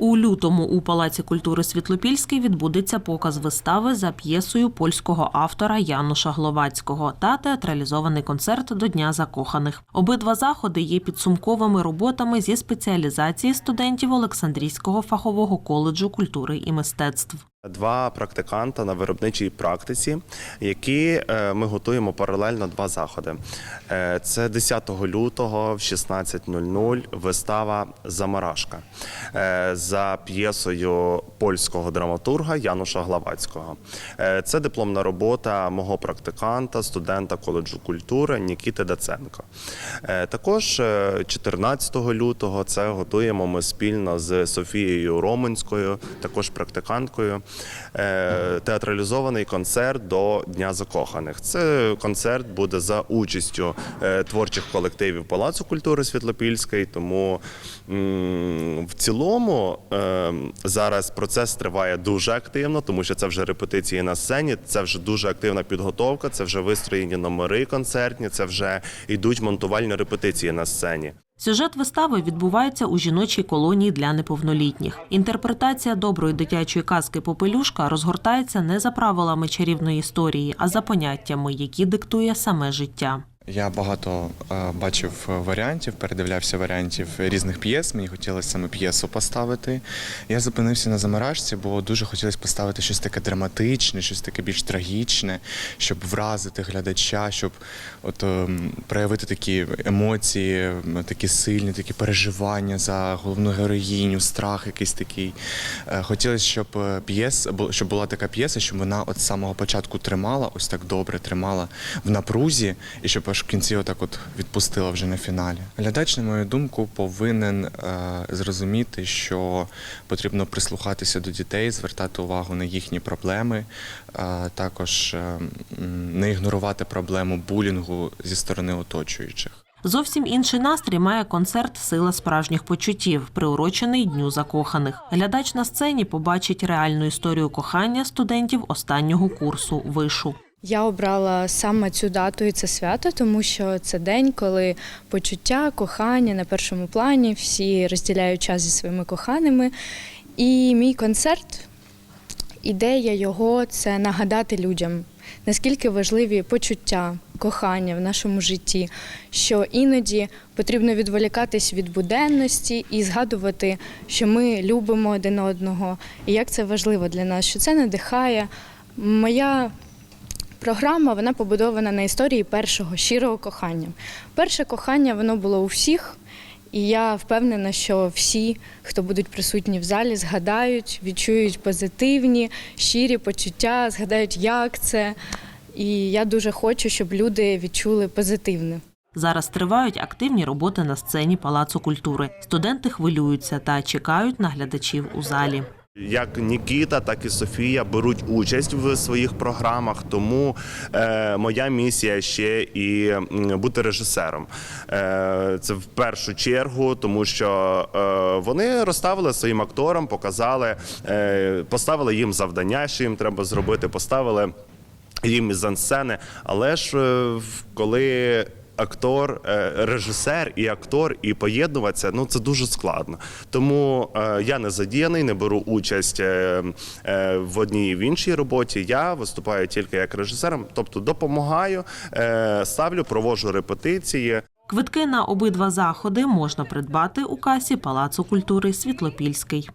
У лютому у Палаці культури Світлопільський відбудеться показ вистави за п'єсою польського автора Януша Гловацького та театралізований концерт до Дня закоханих. Обидва заходи є підсумковими роботами зі спеціалізації студентів Олександрійського фахового коледжу культури і мистецтв. Два практиканта на виробничій практиці, які е, ми готуємо паралельно два заходи. Е, Це 10 лютого в 16.00 вистава Замарашка е, за п'єсою польського драматурга Януша Главацького. Це дипломна робота мого практиканта, студента коледжу культури Нікіти Даценко. Також е, 14 лютого це готуємо ми спільно з Софією Романською, також практиканткою. Е, Театралізований концерт до Дня закоханих. Це концерт буде за участю е, творчих колективів Палацу культури Світлопільської. Тому в цілому е, зараз процес триває дуже активно, тому що це вже репетиції на сцені, це вже дуже активна підготовка, це вже вистроєні номери концертні, це вже йдуть монтувальні репетиції на сцені. Сюжет вистави відбувається у жіночій колонії для неповнолітніх. Інтерпретація доброї дитячої казки Попелюшка розгортається не за правилами чарівної історії, а за поняттями, які диктує саме життя. Я багато е, бачив варіантів, передивлявся варіантів різних п'єс. Мені хотілося саме п'єсу поставити. Я зупинився на замиражці, бо дуже хотілося поставити щось таке драматичне, щось таке більш трагічне, щоб вразити глядача, щоб от ем, проявити такі емоції, такі сильні, такі переживання за головну героїню, страх якийсь такий. Е, Хотілося, щоб е, п'єс, щоб була така п'єса, щоб вона з самого початку тримала, ось так добре тримала в напрузі, і щоб аж в кінці отак от відпустила вже на фіналі. Глядач, на мою думку, повинен е, зрозуміти, що потрібно прислухатися до дітей, звертати увагу на їхні проблеми, е, також е, не ігнорувати проблему булінгу зі сторони оточуючих. Зовсім інший настрій має концерт Сила справжніх почуттів, приурочений Дню закоханих. Глядач на сцені побачить реальну історію кохання студентів останнього курсу вишу. Я обрала саме цю дату і це свято, тому що це день, коли почуття, кохання на першому плані, всі розділяють час зі своїми коханими. І мій концерт, ідея його це нагадати людям, наскільки важливі почуття, кохання в нашому житті, що іноді потрібно відволікатись від буденності і згадувати, що ми любимо один одного, і як це важливо для нас, що це надихає. Моя Програма вона побудована на історії першого щирого кохання. Перше кохання воно було у всіх, і я впевнена, що всі, хто будуть присутні в залі, згадають, відчують позитивні, щирі почуття, згадають, як це. І я дуже хочу, щоб люди відчули позитивне. Зараз тривають активні роботи на сцені Палацу культури. Студенти хвилюються та чекають на глядачів у залі. Як Нікіта, так і Софія беруть участь в своїх програмах, тому е, моя місія ще і бути режисером. Е, це в першу чергу, тому що е, вони розставили своїм акторам, показали, е, поставили їм завдання, що їм треба зробити, поставили їм мізансцени. Але ж е, коли актор, е, режисер і актор, і поєднуватися, ну це дуже складно. Тому е, я не задіяний, не беру участь е, в одній і в іншій роботі. Я виступаю тільки як режисером, тобто допомагаю, ставлю, проводжу репетиції. Квитки на обидва заходи можна придбати у касі Палацу культури Світлопільський.